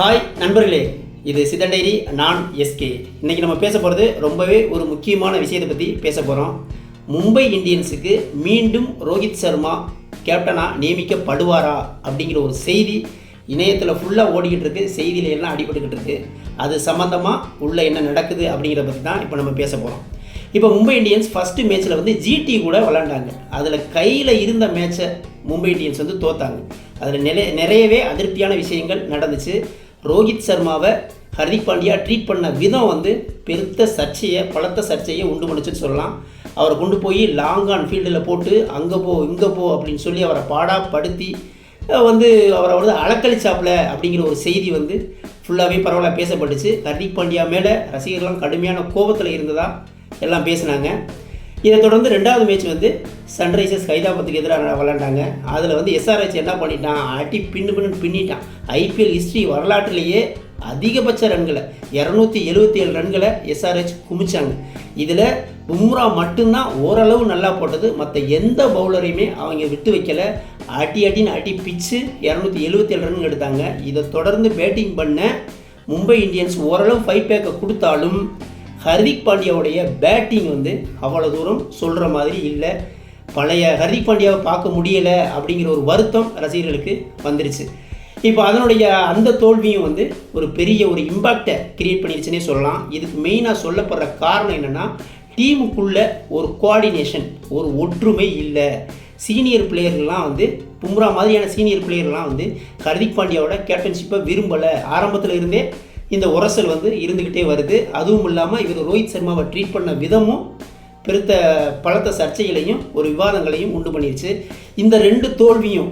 Hi நண்பர்களே. இது சிதன் diary நான் எஸ்கே. இன்றைக்கி நம்ம பேச போகிறது ரொம்பவே ஒரு முக்கியமான விஷயத்தை பற்றி பேச போகிறோம் மும்பை இந்தியன்ஸுக்கு மீண்டும் ரோஹித் சர்மா கேப்டனாக நியமிக்கப்படுவாரா அப்படிங்கிற ஒரு செய்தி இணையத்தில் ஃபுல்லாக ஓடிக்கிட்டு இருக்கு. செய்தியில எல்லாம் அடிபட்டுக்கிட்டு இருக்கு. அது சம்மந்தமாக உள்ள என்ன நடக்குது அப்படிங்கிறத பற்றி தான் இப்போ நம்ம பேச போகிறோம் இப்போ மும்பை இந்தியன்ஸ் ஃபஸ்ட்டு மேட்ச்சில் வந்து ஜிடி கூட விளாண்டாங்க அதில் கையில் இருந்த மேட்சை மும்பை இந்தியன்ஸ் வந்து தோத்தாங்க. அதில் நிறைய நிறையவே அதிருப்தியான விஷயங்கள் நடந்துச்சு. ரோஹித் சர்மாவை ஹர்திக் பாண்டியா ட்ரீட் பண்ண விதம் வந்து பெருத்த சர்ச்சையை பலத்த சர்ச்சையை உண்டு பண்ணுச்சுன்னு சொல்லலாம். அவரை கொண்டு போய் லாங் ஆன் ஃபீல்டில் போட்டு அங்கே போ இங்கே போ அப்படின்னு சொல்லி அவரை பாடாப்படுத்தி வந்து அவரை வந்து அலக்கழிச்சாப்ல அப்படிங்கிற ஒரு செய்தி வந்து ஃபுல்லாகவே பரவாயில்ல பேசப்பட்டுச்சு. ஹர்திக் பாண்டியா மேலே ரசிகர்கள்லாம் கடுமையான கோபத்தில் இருந்ததாக எல்லாம் பேசினாங்க. இதை தொடர்ந்து ரெண்டாவது மேட்ச் வந்து சன்ரைசர்ஸ் ஹைதராபாத்துக்கு எதிராக விளாண்டாங்க அதில் வந்து எஸ்ஆர்ஹெச் என்ன பண்ணிட்டான்? அடி பின்னு பின்னு பின்னிட்டான். ஐபிஎல் ஹிஸ்ட்ரி வரலாற்றிலேயே அதிகபட்ச ரன்களை இரநூத்தி எழுபத்தி ஏழு ரன்களை எஸ்ஆர்ஹெச் குமிச்சாங்க. இதில் பும்ரா மட்டும்தான் ஓரளவு நல்லா போட்டது. மற்ற எந்த பவுலரையுமே அவங்க விட்டு வைக்கல. அடி அடின்னு அடி பிச்சு இரநூத்தி எழுபத்தி ஏழு ரன் எடுத்தாங்க. இதை தொடர்ந்து பேட்டிங் பண்ண மும்பை இந்தியன்ஸ் ஓரளவு ஃபைவ் பேக்கை கொடுத்தாலும் ஹர்திக் பாண்டியாவுடைய பேட்டிங் வந்து அவ்வளோ தூரம் சொல்கிற மாதிரி இல்லை. பழைய ஹர்திக் பாண்டியாவை பார்க்க முடியலை அப்படிங்கிற ஒரு வருத்தம் ரசிகர்களுக்கு வந்துருச்சு. இப்போ அதனுடைய அந்த தோல்வியும் வந்து ஒரு பெரிய ஒரு இம்பாக்டை கிரியேட் பண்ணிருச்சுன்னே சொல்லலாம். இதுக்கு மெயினாக சொல்லப்படுற காரணம் என்னென்னா டீமுக்குள்ள ஒரு கோஆர்டினேஷன் ஒரு ஒற்றுமை இல்லை. சீனியர் பிளேயர்கள்லாம் வந்து பும்ரா மாதிரியான சீனியர் பிளேயர்லாம் வந்து ஹர்திக் பாண்டியாவோட கேப்டன்ஷிப்பை விரும்பலை. ஆரம்பத்தில் இருந்தே இந்த உரசல் வந்து இருந்துக்கிட்டே வருது. அதுவும் இல்லாமல் இவர் ரோஹித் சர்மாவை ட்ரீட் பண்ண விதமும் பெருத்த பலத்த சர்ச்சைகளையும் ஒரு விவாதங்களையும் உண்டு பண்ணிருச்சு. இந்த ரெண்டு தோல்வியும்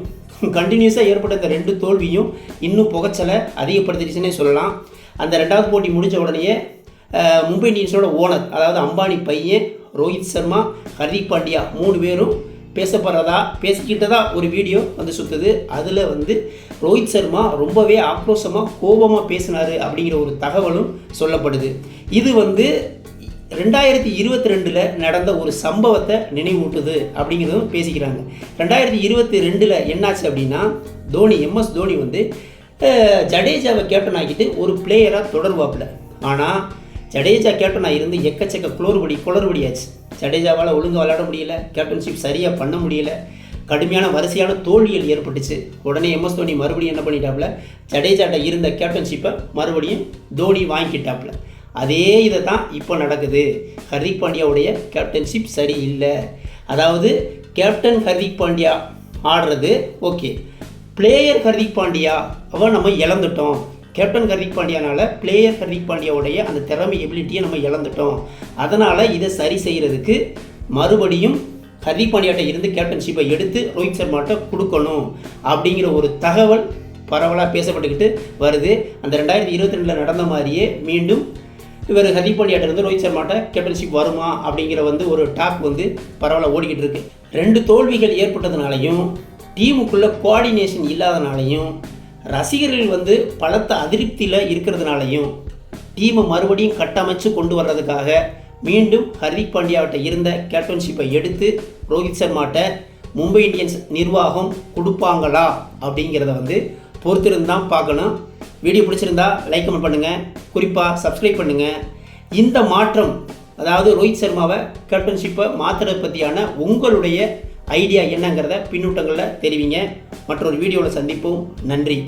கண்டினியூஸாக ஏற்பட்ட இந்த ரெண்டு தோல்வியும் இன்னும் புகைச்சலை அதிகப்படுத்திடுச்சுன்னே சொல்லலாம். அந்த ரெண்டாவது போட்டி முடிஞ்ச உடனேயே மும்பை இந்தியன்ஸோட ஓனர் அதாவது அம்பானி பையன் ரோஹித் சர்மா ஹர்திக் பாண்டியா மூணு பேரும் பேசப்படுறதா பேசிக்கிட்டதா ஒரு வீடியோ வந்து சுற்றுது அதில் வந்து ரோஹித் சர்மா ரொம்பவே ஆக்ரோஷமாக கோபமாக பேசினார் அப்படிங்கிற ஒரு தகவலும் சொல்லப்படுது. இது வந்து ரெண்டாயிரத்தி இருபத்தி ரெண்டில் நடந்த ஒரு சம்பவத்தை நினைவூட்டுது அப்படிங்கிறதும் பேசிக்கிறாங்க. ரெண்டாயிரத்தி இருபத்தி ரெண்டில் என்னாச்சு அப்படின்னா தோனி எம்எஸ் தோனி வந்து ஜடேஜாவை கேப்டன் ஆக்கிட்டு ஒரு பிளேயராக தொடர்வாப்பில். ஆனால் ஜடேஜா கேப்டனாக இருந்து எக்கச்சக்க குளறுபடி குளறுபடியாச்சு ஜடேஜாவால் ஒழுங்காக விளையாட முடியல கேப்டன்ஷிப் சரியாக பண்ண முடியல கடுமையான வரிசையான தோல்விகள் ஏற்பட்டுச்சு. உடனே எம்எஸ் தோனி மறுபடியும் என்ன பண்ணிட்டாப்புல ஜடேஜாட்ட இருந்த கேப்டன்ஷிப்பை மறுபடியும் தோனி வாங்கிக்கிட்டாப்புல அதே இதை தான் இப்போ நடக்குது. ஹர்திக் பாண்டியாவுடைய கேப்டன்ஷிப் சரியில்லை. அதாவது கேப்டன் ஹர்திக் பாண்டியா ஆடுறது ஓகே பிளேயர் ஹர்திக் பாண்டியா அவன் நம்ம இழந்துட்டோம். கேப்டன் ஹர்திக் பாண்டியானால பிளேயர் ஹர்திக் பாண்டியாவுடைய அந்த திறமை எபிலிட்டியை நம்ம இழந்துட்டோம். அதனால் இதை சரி செய்கிறதுக்கு மறுபடியும் ஹர்திக் பாண்டியாட்ட இருந்து கேப்டன்ஷிப்பை எடுத்து ரோஹித் சர்மாட்ட கொடுக்கணும் அப்படிங்கிற ஒரு தகவல் பரவலாக பேசப்பட்டுக்கிட்டு வருது. அந்த ரெண்டாயிரத்தி இருபத்தி ரெண்டில் நடந்த மாதிரியே மீண்டும் இவர் ஹர்திக் பாண்டியாட்டிருந்து ரோஹித் சர்மாட்ட கேப்டன்ஷிப் வருமா அப்படிங்கிற வந்து ஒரு டாக் வந்து பரவாயில்ல ஓடிக்கிட்டு இருக்கு. ரெண்டு தோல்விகள் ஏற்பட்டதுனாலையும் டீமுக்குள்ள கோஆர்டினேஷன் இல்லாதனாலையும் ரசிகர்கள் வந்து பலத்த அதிருப்தியில் இருக்கிறதுனாலையும் டீமை மறுபடியும் கட்டமைச்சு கொண்டு வர்றதுக்காக மீண்டும் ஹர்திக் பாண்டியாவிட்ட இருந்த கேப்டன்ஷிப்பை எடுத்து ரோஹித் சர்மாட்ட மும்பை இந்தியன்ஸ் நிர்வாகம் கொடுப்பாங்களா அப்படிங்கிறத வந்து பொறுத்திருந்து தான் பார்க்கணும். வீடியோ பிடிச்சிருந்தா லைக் கமெண்ட் பண்ணுங்கள் குறிப்பாக சப்ஸ்கிரைப் பண்ணுங்கள் இந்த மாற்றம் அதாவது ரோஹித் சர்மாவை கேப்டன்ஷிப்பை மாற்றுறது பற்றியான உங்களுடைய ஐடியா என்னங்கிறத பின்னூட்டங்களில் தெரிவிங்க. மற்றொரு வீடியோவில் சந்திப்போம். நன்றி.